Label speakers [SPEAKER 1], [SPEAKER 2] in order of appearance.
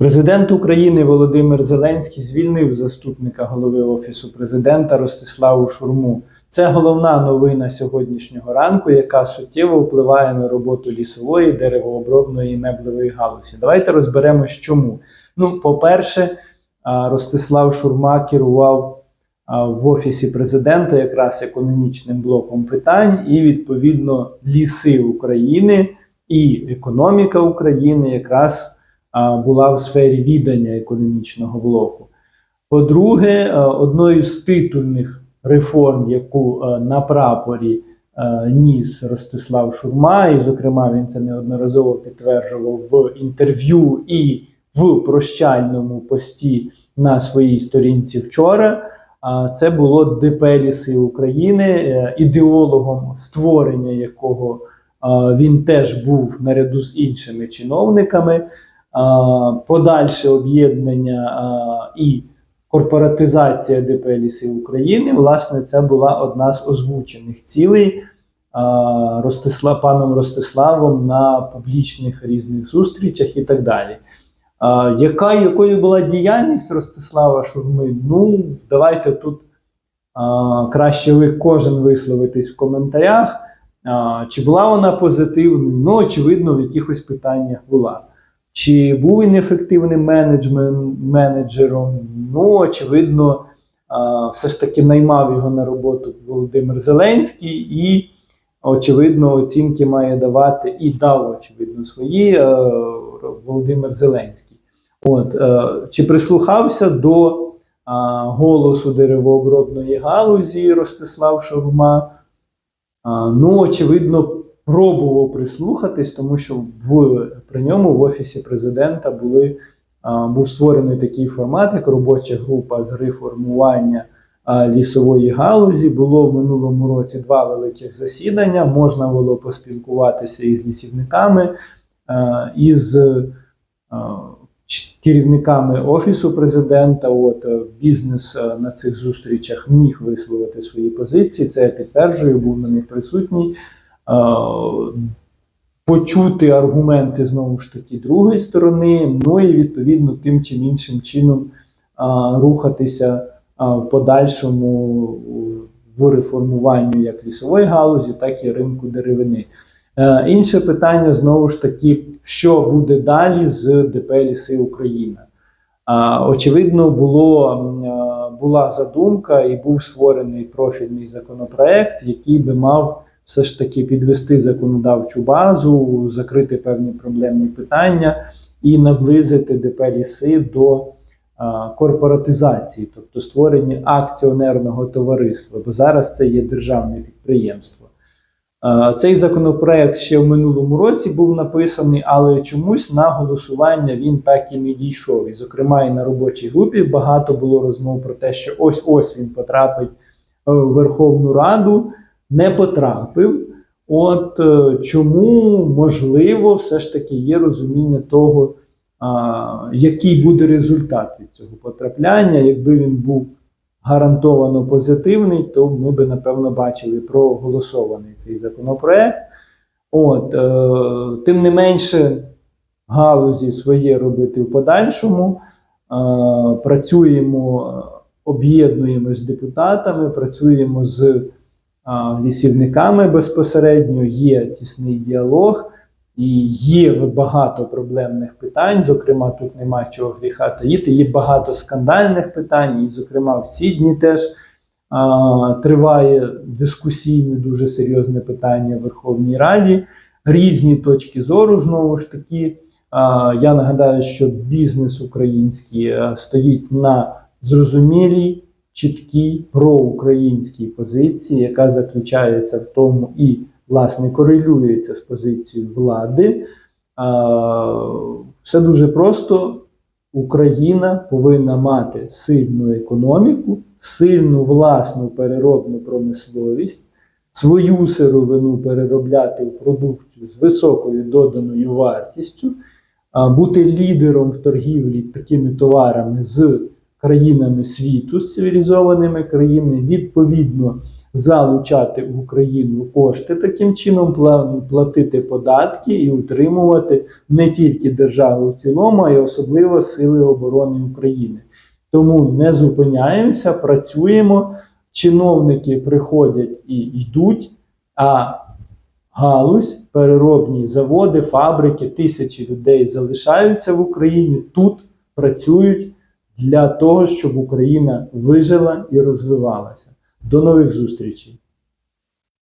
[SPEAKER 1] Президент України Володимир Зеленський звільнив заступника голови Офісу президента Ростиславу Шурму. Це головна новина сьогоднішнього ранку, яка суттєво впливає на роботу лісової, деревообробної і меблевої галузі. Давайте розберемось, чому. Ну, по-перше, Ростислав Шурма керував в офісі президента якраз економічним блоком питань, і відповідно ліси України і економіка України якраз була в сфері відання економічного блоку. По-друге, е, одною з титульних реформ, яку е, на прапорі е, ніс Ростислав Шурма, і, зокрема, він це неодноразово підтверджував в інтерв'ю і в прощальному пості на своїй сторінці вчора. Це було ДП «Ліси України, ідеологом створення якого він теж був наряду з іншими чиновниками. Подальше об'єднання і корпоратизація ДП «Ліси України. Власне, це була одна з озвучених цілей а, Ростисла, паном Ростиславом на публічних різних зустрічах і так далі. Яка, якою була діяльність Ростислава Шурми? Ну, давайте тут а, краще ви кожен висловитись в коментарях. А, чи була вона позитивною? Ну, очевидно, в якихось питаннях була. Чи був він ефективним менеджером? Ну, очевидно, все ж таки наймав його на роботу Володимир Зеленський, і, очевидно, оцінки має давати і дав, очевидно, свої е, Володимир Зеленський. От, е, чи прислухався до голосу деревообробної галузі Ростислав Шурма? Ну, очевидно, пробував прислухатись, тому що в, при ньому в офісі президента були, а, був створений такий формат, як робоча група з реформування а, лісової галузі. Було в минулому році два великих засідання. Можна було поспілкуватися із лісівниками, а, із а, керівниками офісу президента. От е, бізнес е, на цих зустрічах міг висловити свої позиції. Це я підтверджую, був на них присутній. Почути аргументи знову ж таки другої сторони, ну і відповідно тим чи іншим чином рухатися в подальшому в реформуванню як лісової галузі, так і ринку деревини. Е, інше питання знову ж таки, що буде далі з ДП «Ліси Україна. Очевидно, було, була задумка і був створений профільний законопроект, який би мав все ж таки підвести законодавчу базу, закрити певні проблемні питання і наблизити ДП «Ліси» до корпоратизації, тобто створення акціонерного товариства, бо зараз це є державне підприємство. Цей законопроект ще в минулому році був написаний, але чомусь на голосування він так і не дійшов. І, зокрема, і на робочій групі багато було розмов про те, що ось ось він потрапить е, в Верховну Раду, не потрапив. От е, чому можливо, все ж таки є розуміння того, а, який буде результат від цього потрапляння, якби він був гарантовано позитивний, то ми би напевно бачили проголосований цей законопроект. От, е, тим не менше, галузі своє робити в подальшому. Е, працюємо, об'єднуємося з депутатами, працюємо з лісівниками безпосередньо, є тісний діалог. І є багато проблемних питань, зокрема, тут нема чого гріха таїти. Є багато скандальних питань, і, зокрема, в ці дні теж а, триває дискусійне, дуже серйозне питання в Верховній Раді. Різні точки зору, знову ж таки. А, я нагадаю, що бізнес український стоїть на зрозумілій, чіткій проукраїнській позиції, яка заключається в тому і власне корелюється з позицією влади. Все дуже просто. Україна повинна мати сильну економіку, сильну власну переробну промисловість, свою сировину переробляти в продукцію з високою доданою вартістю, бути лідером в торгівлі такими товарами з країнами світу, з цивілізованими країнами, відповідно залучати в Україну кошти, таким чином платити податки і утримувати не тільки державу в цілому, а й особливо Сили оборони України. Тому не зупиняємося, працюємо. Чиновники приходять і йдуть, а галузь, переробні заводи, фабрики, тисячі людей залишаються в Україні, тут працюють для того, щоб Україна вижила і розвивалася. До нових зустрічей!